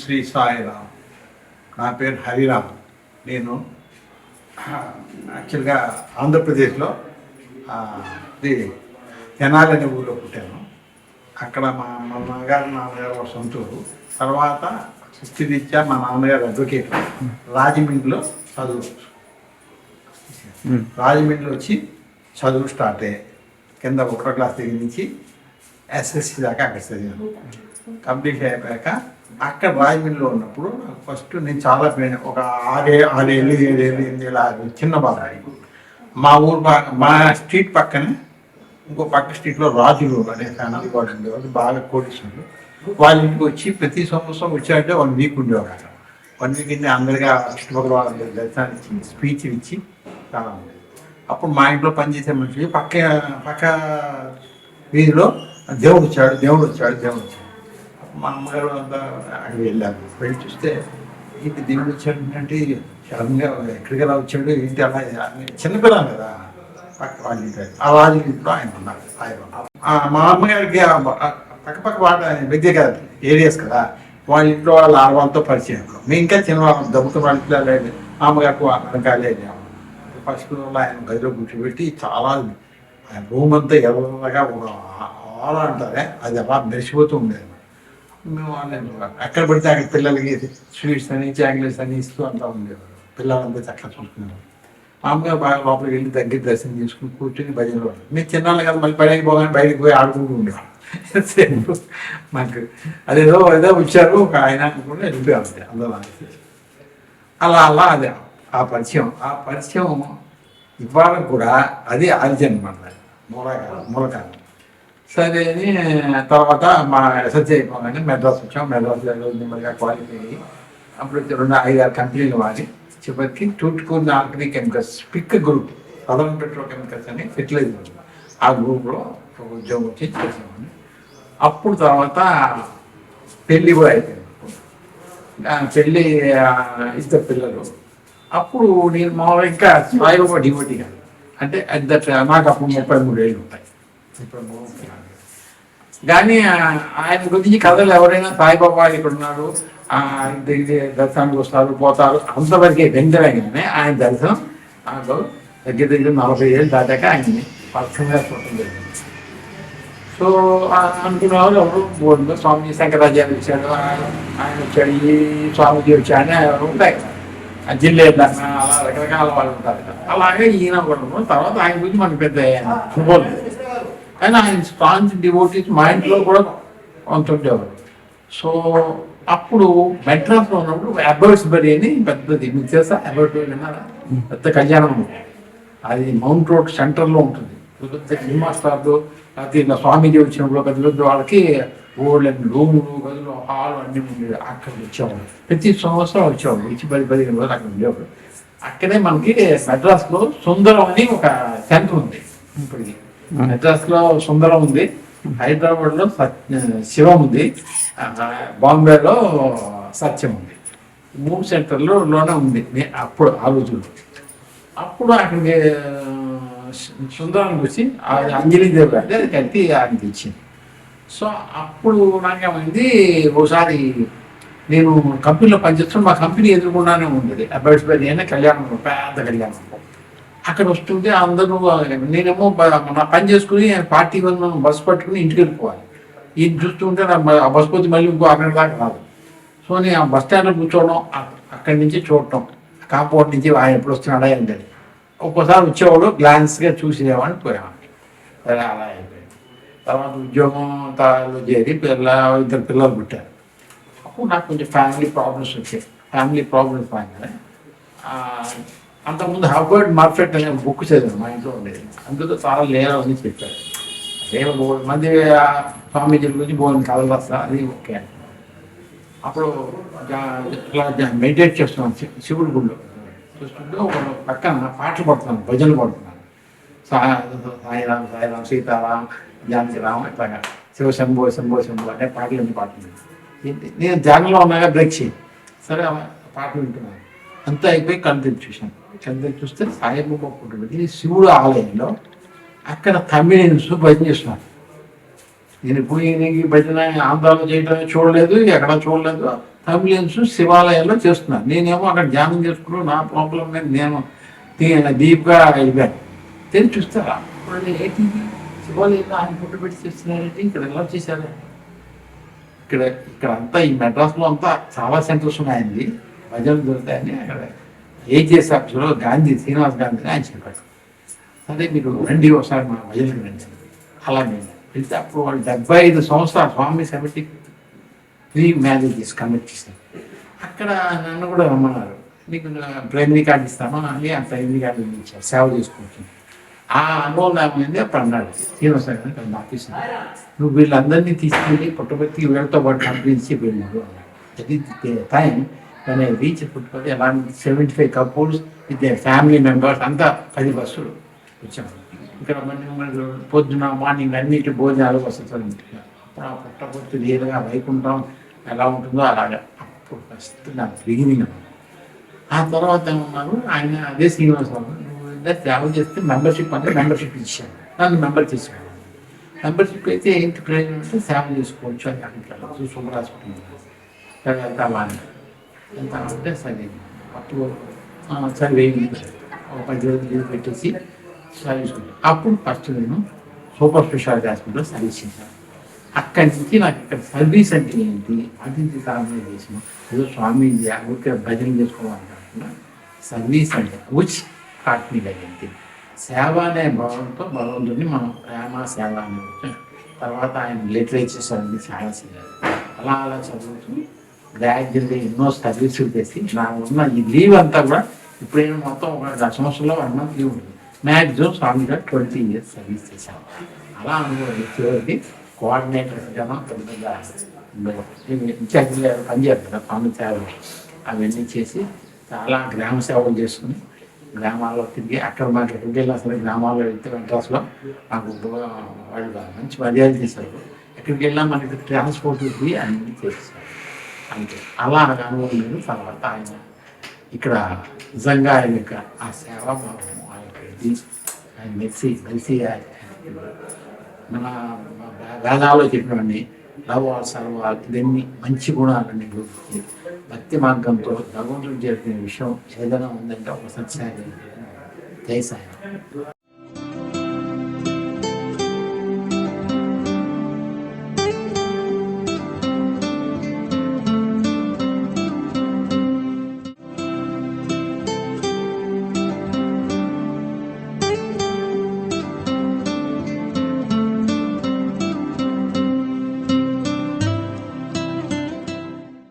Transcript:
శ్రీ సాయిరామ్ నా పేరు హరిరామ్ నేను యాక్చువల్గా ఆంధ్రప్రదేశ్లో ఇది తెనాలి అనే ఊళ్ళో పుట్టాను. అక్కడ మా మా నాన్నగారు నాన్నగారు సొంతూరు. తర్వాత వృత్తిరీత్యా మా నాన్నగారు అడ్వకేట్ రాజమండ్రిలో చదువు. రాజమండ్రిలో వచ్చి చదువు స్టార్ట్ అయ్యాయి. కింద ఒకటో క్లాస్ దగ్గర నుంచి ఎస్ఎస్సి దాకా అక్కడ చదివాను. కంప్లీట్ అయిపోయాక అక్కడ రాజమండ్రిలో ఉన్నప్పుడు నాకు ఫస్ట్ నేను చాలా పెయిన్ ఒక ఆరే ఆరేళ్ళు ఏడేళ్ళు ఎనిమిది ఆరు చిన్న బాధ. మా ఊరు మా స్ట్రీట్ పక్కనే ఇంకో పక్క స్ట్రీట్లో రాజులు అనే ఫ్యామిలీ వాడు ఉండేవాళ్ళు. బాగా కోటీసులు వాళ్ళ ఇంటికి వచ్చి ప్రతి సంవత్సరం వచ్చారంటే వన్ వీక్ ఉండేవారు వన్ వీక్ ఇంటి అందరిగా చుట్టుపక్కల వాళ్ళ దర్శనాన్ని ఇచ్చి స్పీచ్ ఇచ్చి చాలా ఉండేది. అప్పుడు మా ఇంట్లో పనిచేసే మనిషి పక్క పక్క వీధిలో దేవుడు వచ్చాడు దేవుడు వచ్చాడు దేవుడు వచ్చాడు. మా అమ్మగారు అంతా అక్కడికి వెళ్ళారు. వెళ్ళి చూస్తే ఏంటి దేవుడు వచ్చాడు అంటే సడన్గా ఎక్కడికి ఎలా వచ్చాడు ఏంటి అలా చిన్నపిల్లం కదా. పక్క వాళ్ళ ఆ రాజకీయంలో ఆయన ఉన్నారు ఆయన మా అమ్మగారికి పక్క పక్క వాట వ్యక్తి కదా ఏరియాస్ కదా వాళ్ళ ఇంట్లో వాళ్ళ ఆడవాళ్ళతో పరిచయం మేము ఇంకా చిన్నవాళ్ళం దెబ్బతో వాళ్ళ ఇంట్లో లేదు మా అమ్మగారికి వెనకాలే ఫస్ట్ ఫ్లోర్లో ఆయన గదిలో కూర్చోబెట్టి చాలా ఆయన రూమ్ అంతా ఎర్రగా ఒక అంటారే అది అలా మెరిసిపోతూ ఉండేది. మేము ఆన్లైన్ అక్కడ పడితే అక్కడ పిల్లలకి స్వీట్స్ అని చాక్లెట్స్ అని ఇస్తూ అంతా ఉండేవారు. పిల్లలంతా చక్కగా చూసుకునేవారు. మామూలుగా బాగా లోపలికి వెళ్ళి దగ్గర దర్శనం చేసుకుని కూర్చొని భజనలో ఉండాలి. మేము చిన్నాళ్ళు కదా మళ్ళీ పడేకి పోగానే బయటకు పోయి ఆడుకుంటూ ఉండేవాడు సేపు మాకు అదేదో ఏదో వచ్చారు ఒక ఆయన అనుకుంటే వెళ్ళిపోయాం అంతే అందరూ అలా అలా అదే. ఆ పరిచయం ఆ పరిచయం ఇవాళ కూడా అది ఆర్జన్ అనమాట మూలకాలం మూలకాలం సరే అని తర్వాత మా ఎస్ఎస్సీ అయిపోగానే మెడ్రాస్ వచ్చాం. మెడ్రాస్లో నెమ్మదిగా క్వాలిఫై అయ్యి. అప్పుడు రెండు ఐదు ఆరు కంపెనీలు వాడి చివరికి టూట్కూర్ ఆర్గానిక్ కెమికల్స్ పిక్ గ్రూప్ సదరన్ పెట్రో కెమికల్స్ అని ఫెర్టిలైజర్ ఆ గ్రూప్లో ఉద్యోగం వచ్చి చేసామని అప్పుడు తర్వాత పెళ్ళి కూడా అయిపోయింది పెళ్ళి ఇద్దరు పిల్లలు. అప్పుడు నేను మామూలుగా ఇంకా సాయిబాబా డివోటీగా కాదు అంటే అట్ దట్ నాకు అప్పుడు ముప్పై మూడు ఏళ్ళు ఉంటాయి. కానీ ఆయన గురించి కథలు ఎవరైనా సాయిబాబా ఇక్కడ ఉన్నాడు దర్శనానికి వస్తారు పోతారు. అంతవరకే వెంటనే కానీ ఆయన దర్శనం. నాకు దగ్గర దగ్గర నలభై ఏళ్ళు దాటాక ఆయన్ని పర్సనల్గా చూడటం జరిగింది. సో అనుకున్న వాళ్ళు ఎవరు? బోర్డు స్వామి శంకరాచార్య వచ్చాడు ఆయన వచ్చాడు. ఈ స్వామిజీ వచ్చాడు అని ఎవరు? ఉంటాయి. ఆ జిల్లేడు అన్న అలా రకరకాల వాళ్ళు ఉంటారు అలాగే ఈయన కూడా. తర్వాత ఆయన గురించి మనకు పెద్ద శుభోలేదు కానీ ఆయన స్ట్రాంగ్ డివోటీస్ మా ఇంట్లో కూడా కొంత ఉండేవారు సో అప్పుడు మెడ్రాస్లో ఉన్నప్పుడు అబర్ట్స్ బరి అని పెద్దది. మీకు తెలుసా? అబర్ట్ విన్నారా? పెద్ద కళ్యాణం అది మౌంట్ రోడ్ సెంటర్లో ఉంటుంది. పెద్ద సినిమా స్టార్లు లేకపోతే ఇలా స్వామీజీ వచ్చినప్పుడు పెద్ద పెద్ద వాళ్ళకి ఓల్డ్ అండ్ రూములు గదులు హాల్ అన్ని ఉండేవి. అక్కడ వచ్చేవాళ్ళు. ప్రతి సంవత్సరం వచ్చేవాళ్ళు. ఇచ్చి పది పదిహేను రోజులు అక్కడ ఉండేవాళ్ళు. అక్కడే మనకి మెడ్రాస్లో సుందరం అని ఒక సెంటర్ ఉంది. ఇప్పటికి. మెడ్రాస్లో సుందరం ఉంది. హైదరాబాద్లో సత్ శివం ఉంది. బాంబేలో సత్యం ఉంది. మూడు సెంటర్లు లోనే ఉంది అప్పుడు ఆ రోజుల్లో. అప్పుడు అక్కడికి సుందరం వచ్చి అంజలిదేవి అంటే అది కలిపి ఆయనకి ఇచ్చింది సో అప్పుడు నాకేమైంది ఒకసారి నేను కంపెనీలో పనిచేస్తున్న మా కంపెనీ ఎదుర్కొన్నానే ఉండేది. అబ్బాయి బై కళ్యాణం పెద్ద కళ్యాణం. అక్కడ వస్తుంటే అందరూ నేనేమో నా పని చేసుకుని పార్టీ వన్ బస్సు పట్టుకుని ఇంటికి వెళ్ళిపోవాలి. ఇది చూస్తుంటే నా బస్సు పోతే మళ్ళీ ఇంకో అక్కడ దాకా రాదు. సో నేను ఆ బస్ స్టాండ్లో కూర్చోవడం అక్కడి నుంచి చూడటం కాంపౌండ్ నుంచి ఆయన ఎప్పుడు వస్తున్నాడా ఏంటని ఒక్కోసారి వచ్చేవాడు గ్లాన్స్గా చూసేవాడిని పోయేవాడిని. అలా అయిపోయింది. తర్వాత ఉద్యోగం తాలో చేరి పిల్ల ఇద్దరు పిల్లలు పుట్టారు. అప్పుడు నాకు కొంచెం ఫ్యామిలీ ప్రాబ్లమ్స్ వచ్చాయి. ఫ్యామిలీ ప్రాబ్లమ్స్ రాగానే అంతకుముందు హర్బర్డ్ మార్ఫెట్ అనే బుక్ చదివాను మా ఇంట్లో ఉండేది. అందులో చాలా లేరా అని చెప్పారు అదే బోల్డ్ మంది ఆ స్వామీజీల గురించి బోల్డ్ కథలు రాస్తా అది ఓకే. అప్పుడు జా- ఇట్లా మెడిటేట్ చేస్తున్నాను శివుడి గుడిలో. చూస్తుంటే ఒక పక్కన పాటలు పడుతున్నాను భజనలు పడుతున్నాను. సాయిరాం సాయిరామ్ సాయిరామ్ సీతారాం జానకిరాం ఇట్లా ఇట్లాగా. శివ శంభో శంభో శంభో అనే పాటలు ఎన్ని పాడుతున్నాను. నేను ధ్యానంలో ఉన్నాగా బ్రేక్ చేయి. సరే పాటలు వింటున్నాను. అంతా అయిపోయి తెరిచి చూశాను. తెరిచి చూస్తే సాయిబాబా పుట్టినది శివుడు ఆలయంలో అక్కడ తమిళన్స్ భజన చేస్తున్నారు నేను ఇప్పుడు ఈయనకి భజన ఆంధ్రాలో చేయటం చూడలేదు ఎక్కడ చూడలేదు. తమిళియన్స్ శివాలయాల్లో చేస్తున్నారు నేనేమో అక్కడ ధ్యానం చేసుకున్నాను నా ప్రాబ్లం మీద నేను దీ- డీప్గా వెళ్ళాను. తెలిసి చూస్తారా? ఏంటి? శివాలయంలో ఆయన ఫోటో పెట్టి చేస్తున్నారంటే ఇక్కడ ఎలా చేశారు? ఇక్కడ ఇక్కడ అంతా ఈ మెడ్రాస్లో అంతా చాలా సెంటర్స్ ఉన్నాయండి. భజనలు దొరుకుతాయని అక్కడ ఏజీఎస్ ఆఫీసులో గాంధీ శ్రీనివాస్ గాంధీ ఆయన చెప్పాడు. సరే మీరు రండి ఒకసారి మా భజనకి రండి. అలా నేను వెళ్తే అప్పుడు వాళ్ళు డెబ్బై ఐదు సంవత్సరాల స్వామి సెబెట్టి ప్రీ మ్యారేజెస్ కమిట్ చేశారు. అక్కడ నన్ను కూడా రమ్మన్నారు. నీకు ప్రైమరీ కార్డు ఇస్తాను అని ఆ ప్రైమరీ కార్డు ఇచ్చారు. సేవ చేసుకోవచ్చు ఆ అనుభవం ఏమైంది అప్పుడు అన్నాడు శ్రీనివాస గారు ఇక్కడ నాకు నువ్వు వీళ్ళందరినీ తీసుకెళ్ళి పుట్టపర్తి వీళ్ళతో పాటు పంపించి వెళ్ళు అన్నాడు. అది టైం కానీ రీచ్ పుట్టపర్తి అలాంటి seventy five couples with family members అంతా పది బస్సులు వచ్చాము. ఇక్కడ మళ్ళీ పొద్దున మార్నింగ్ అన్నిటి భోజనాలు వస్తుంది అప్పుడు ఆ పుట్టపొత్తు రియల్గా వైకుంఠం ఎలా ఉంటుందో అలాగా. అప్పుడు ఫస్ట్ నాకు బిగినింగ్ ఆ తర్వాత ఏమన్నారు? ఆయన అదే శ్రీనివాసరావు నువ్వు ట్రావెల్ సేవ చేస్తే మెంబర్షిప్ అంటే మెంబర్షిప్ ఇచ్చాను. నన్ను మెంబర్ చేసుకున్నాను మెంబర్షిప్ అయితే ఏంటి ప్రయోజనం అంటే సేవ చేసుకోవచ్చు అని అంటారు. Super hospital. వెళ్తావా ఎంత అంటే సరే అప్పుడు సరే ఒక పది రోజులు లీవ్ పెట్టేసి సర్వీస్ అప్పుడు ఫస్ట్ నేను సూపర్ స్పెషాలిటీ హాస్పిటల్లో సర్వీస్ చేశాను. అక్కడి నుంచి నాకు ఇక్కడ సర్వీస్ అంటే ఏంటి? అది సాధన చేసిన. ఏదో స్వామి ఊరికే భజన చేసుకోవాలి కాకుండా సర్వీస్ అంటే ఉచ్ కాట్ మీ సేవ అనే భావంతో భగవంతుడిని మనం ప్రేమ సేవ అనే తర్వాత ఆయన లిటరేచర్స్ సర్వీస్ చాలా చేయాలి అలా అలా చదువుతూ గ్రాడ్యువల్గా ఎన్నో సర్వీసులు చేసి నా ఉన్న ఈ లీవ్ అంతా కూడా ఇప్పుడైనా మొత్తం ఒక దశ సంవత్సరంలో వన్ మంత్ లీవ్ ఉంటుంది మ్యాక్సిమం స్వామిగా ట్వంటీ ఇయర్స్ సర్వీస్ చేశాను అలా అనుభవం కోఆర్డినేటర్ జనం పెద్ద పెద్ద పనిచేస్తారు కదా స్వామి సేవలు. అవన్నీ చేసి చాలా గ్రామ సేవలు చేసుకుని గ్రామాల్లో తిరిగి అక్కడ మాకు ఎక్కడికి వెళ్ళి అసలు గ్రామాల్లో వెళ్తే వెంకటాసులో మాకు వాళ్ళు మంచి మర్యాద చేశారు. ఎక్కడికి వెళ్ళినా మనకి ట్రాన్స్పోర్ట్ ఫ్రీ అన్ని చేస్తారు అంతే అలా అనుభవం లేదు తర్వాత ఆయన ఇక్కడ నిజంగా ఆయన యొక్క ఆ సేవ భావం ఆయనకి ఆయన మెచ్చి మెలిసి మన వేదాల్లో చెప్పినవన్నీ లవ్ సర్వాలు ఇవన్నీ మంచి గుణాలన్నీ గురించి భక్తి మార్గంతో భగవంతుడు జరిపిన విషయం ఏదైనా ఉందంటే ఒక సత్యాన్ని జై